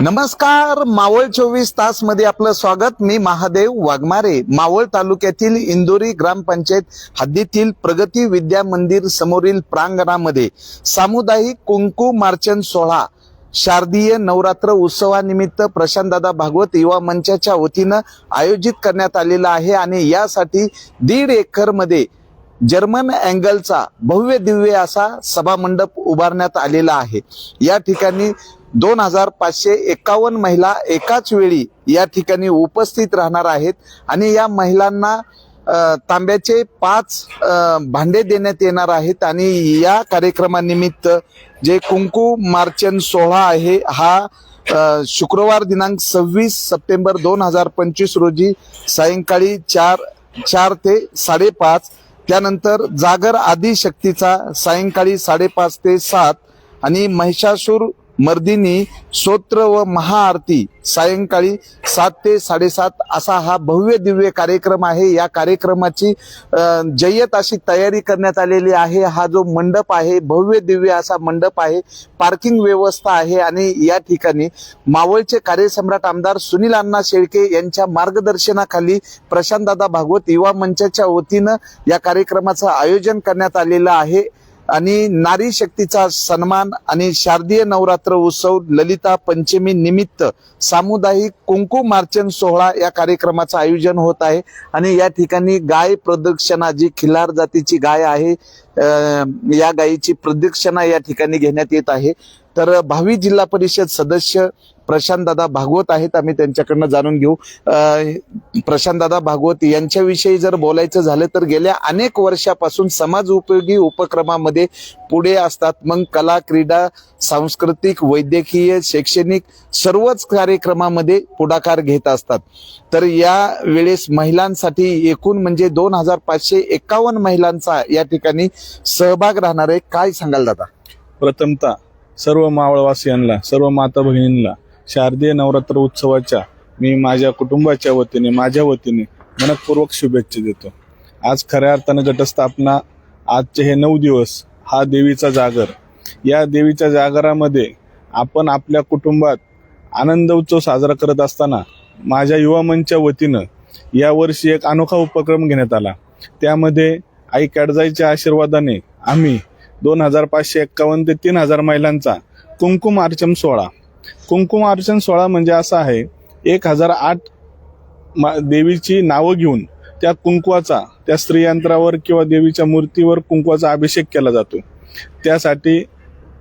नमस्कार मावळ चोवीस तासमध्ये आपलं स्वागत. मी महादेव वाघमारे. मावळ तालुक्यातील इंदोरी ग्रामपंचायत हद्दीतील प्रगती विद्या मंदिर समोरील प्रांगणामध्ये सामुदायिक कुंकू मार्चन सोहळा शारदीय नवरात्र उत्सवानिमित्त प्रशांतदादा भागवत युवा मंचाच्या वतीनं आयोजित करण्यात आलेला आहे आणि यासाठी दीड एकरमध्ये जर्मन अँगलचा भव्य दिव्य असा सभामंडप उभारण्यात आलेला आहे. या ठिकाणी दोन हजार पाचशे एकावन्न महिला एकाच वेळी या ठिकाणी उपस्थित राहणार आहेत आणि या महिलांना तांब्याचे पाच भांडे देण्यात येणार आहेत आणि या कार्यक्रमानिमित्त जे कुंकू मार्चन सोहळा आहे हा शुक्रवार दिनांक सव्वीस सप्टेंबर दोन हजार पंचवीस रोजी सायंकाळी चार चार ते साडेपाच त्यानंतर जागर आदिशक्तीचा सायंकाळी साडेपाच ते सात आणि महिषासूर मर्दिनी स्तोत्र व महाआरती. सायंकाळी सात ते साडेसात असा हा भव्य दिव्य कार्यक्रम आहे. या कार्यक्रमाची जय्यत अशी तयारी करण्यात आलेली आहे. हा जो मंडप आहे भव्य दिव्य असा मंडप आहे पार्किंग व्यवस्था आहे आणि या ठिकाणी मावळचे कार्यसम्राट आमदार सुनील अण्णा शेळके यांच्या मार्गदर्शनाखाली प्रशांतदादा भागवत युवा मंचाच्या वतीनं या कार्यक्रमाचं आयोजन करण्यात आलेलं आहे. आणि नारी शक्तीचा सन्मान आणि शारदीय नवरात्र उत्सव ललिता पंचमी निमित्त सामुदायिक कुंकू मार्चन सोहळा या कार्यक्रमाचं आयोजन होत आहे. आणि या ठिकाणी गाय प्रदक्षिणा जी खिलार जातीची गाय आहे या गायीची प्रदक्षिणा या ठिकाणी घेण्यात येत आहे. तर भावी जिल्हा परिषद सदस्य प्रशांत दादा भागवत आहेत आम्ही त्यांच्याकडनं जाणून घेऊ. प्रशांत दादा भागवत यांच्याविषयी जर बोलायचं झालं तर गेल्या अनेक वर्षापासून समाज उपयोगी उपक्रमामध्ये पुढे असतात. मग कला क्रीडा सांस्कृतिक वैद्यकीय शैक्षणिक सर्वच कार्यक्रमामध्ये पुढाकार घेत असतात. तर या वेळेस महिलांसाठी एकूण म्हणजे दोन हजार पाचशे एकावन्न महिलांचा या ठिकाणी सहभाग राहणार आहे. काय सांगाल दादा? प्रथमतः सर्व मावळवासियांना सर्व माता भगिनींना शारदीय नवरात्र उत्सवाच्या मी माझ्या कुटुंबाच्या वतीने माझ्या वतीने मनपूर्वक शुभेच्छा देतो. आज खऱ्या अर्थानं घटस्थापना आजचे हे नऊ दिवस हा देवीचा जागर. या देवीच्या जागरामध्ये आपण आपल्या कुटुंबात आनंद उत्सव साजरा करत असताना माझ्या युवा मंचच्या वतीनं यावर्षी एक अनोखा उपक्रम घेण्यात आला. त्यामध्ये आई कॅडजाईच्या आशीर्वादाने आम्ही दोन हजार पाचशे एक्कावन्न ते तीन हजार महिलांचा कुंकुम अर्चन सोहळा कुंकुम अर्चन सोहळा म्हणजे असा आहे एक हजार आठ मा- देवीची नावं घेऊन त्या कुंकवाचा त्या स्त्रीयंत्रावर किंवा देवीच्या मूर्तीवर कुंकवाचा अभिषेक केला जातो. त्यासाठी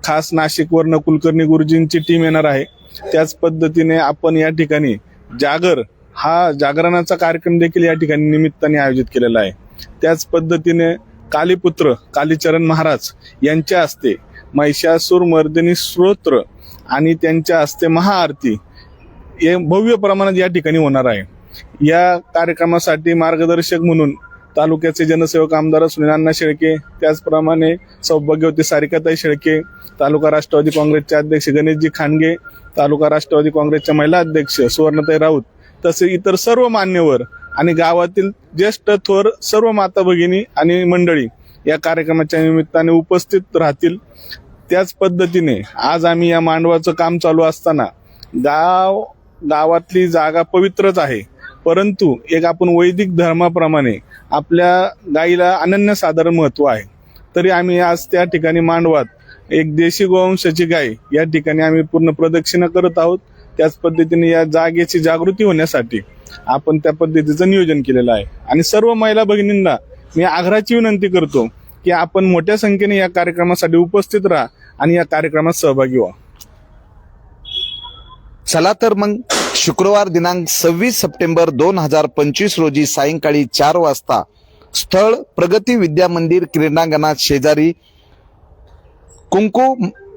खास नाशिकवर कुलकर्णी गुरुजींची टीम येणार आहे. त्याच पद्धतीने आपण या ठिकाणी जागर हा जागरणाचा कार्यक्रम देखील या ठिकाणी निमित्ताने आयोजित केलेला आहे. त्याच पद्धतीने कालीपुत्र कालीचरण महाराज यांच्या हस्ते महिषासूर मर्दिनी स्तोत्र आणि त्यांच्या हस्ते महाआरती हे भव्य प्रमाणात या ठिकाणी होणार आहे. या कार्यक्रमासाठी मार्गदर्शक म्हणून तालुक्याचे जनसेवक आमदार सुनीलांना शेळके त्याचप्रमाणे सौभाग्यवती सारिकाताई शेळके तालुका राष्ट्रवादी काँग्रेसचे अध्यक्ष गणेशजी खांडगे तालुका राष्ट्रवादी काँग्रेसच्या महिला अध्यक्ष सुवर्णताई राऊत तसे इतर सर्व मान्यवर आणि गावातील ज्येष्ठ थोर सर्व माता भगिनी आणि मंडळी या कार्यक्रमाच्या निमित्ताने उपस्थित राहतील. त्याच पद्धतीने आज आम्ही या मांडवाचं काम चालू असताना गाव गावातली जागा पवित्रच आहे. परंतु एक आपण वैदिक धर्माप्रमाणे आपल्या गाईला अनन्यसाधारण महत्त्व आहे. तरी आम्ही आज त्या ठिकाणी मांडवात एक देशी गोवंशाची गाय या ठिकाणी आम्ही पूर्ण प्रदक्षिणा करत आहोत. त्याच पद्धतीने या जागेची जागृती होण्यासाठी आपण त्या पद्धतीचं नियोजन केलेलं आहे. आणि सर्व महिला भगिनींना मी आग्रहाची विनंती करतो की आपण मोठ्या संख्येने या कार्यक्रमासाठी उपस्थित राहा आणि या कार्यक्रमात सहभागी व्हा. चला तर मग शुक्रवार दिनांक सव्वीस सप्टेंबर दोन हजार पंचवीस रोजी सायंकाळी चार वाजता स्थळ प्रगती विद्या मंदिर क्रीडांगणात शेजारी कुंकू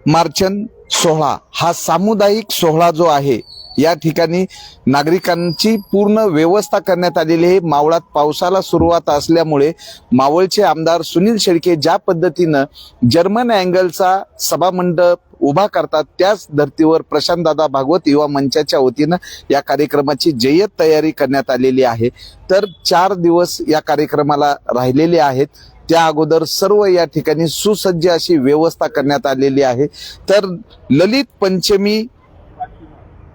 मार्चन सोहळा. हा सामुदायिक सोहळा जो आहे या ठिकाणी नागरिकांची पूर्ण व्यवस्था करण्यात आलेली आहे. मावळात पावसाला सुरुवात असल्यामुळे मावळचे आमदार सुनील शेळके ज्या पद्धतीनं जर्मन अँगलचा सभामंडप उभा करतात त्याच धर्तीवर प्रशांतदादा भागवत युवा मंचाच्या वतीनं या कार्यक्रमाची जय्यत तयारी करण्यात आलेली आहे. तर चार दिवस या कार्यक्रमाला राहिलेले आहेत. त्या अगोदर सर्व या ठिकाणी सुसज्ज अशी व्यवस्था करण्यात आलेली आहे. तर ललित पंचमी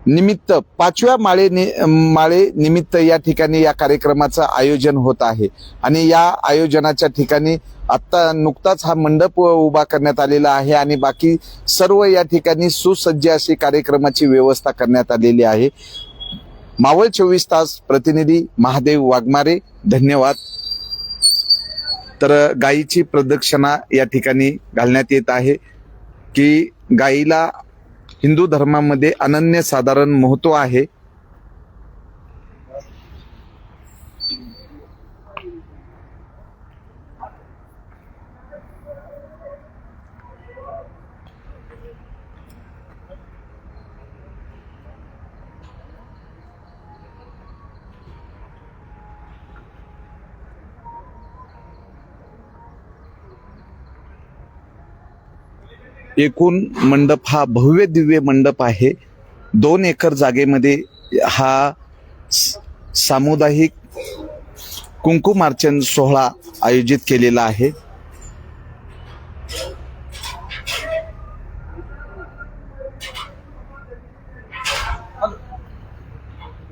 निमित्त पाचव्या माळे नि- माळे निमित्त या ठिकाणी या कार्यक्रमाचं आयोजन होत आहे. आणि या आयोजनाच्या ठिकाणी आत्ता नुकताच हा मंडप उभा करण्यात आलेला आहे आणि बाकी सर्व या ठिकाणी सुसज्ज अशी कार्यक्रमाची व्यवस्था करण्यात आलेली आहे. मावळ चोवीस तास प्रतिनिधी महादेव वाघमारे धन्यवाद. तर गायीची प्रदक्षिणा या ठिकाणी घालण्यात येत आहे की गायीला हिंदू धर्मामध्ये अनन्य साधारण महत्त्व आहे. एकूण मंडप हा भव्य दिव्य मंडप आहे. दोन एकर जागेमध्ये हा सामुदायिक कुंकुमार्चन सोहळा आयोजित केलेला आहे.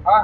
हा.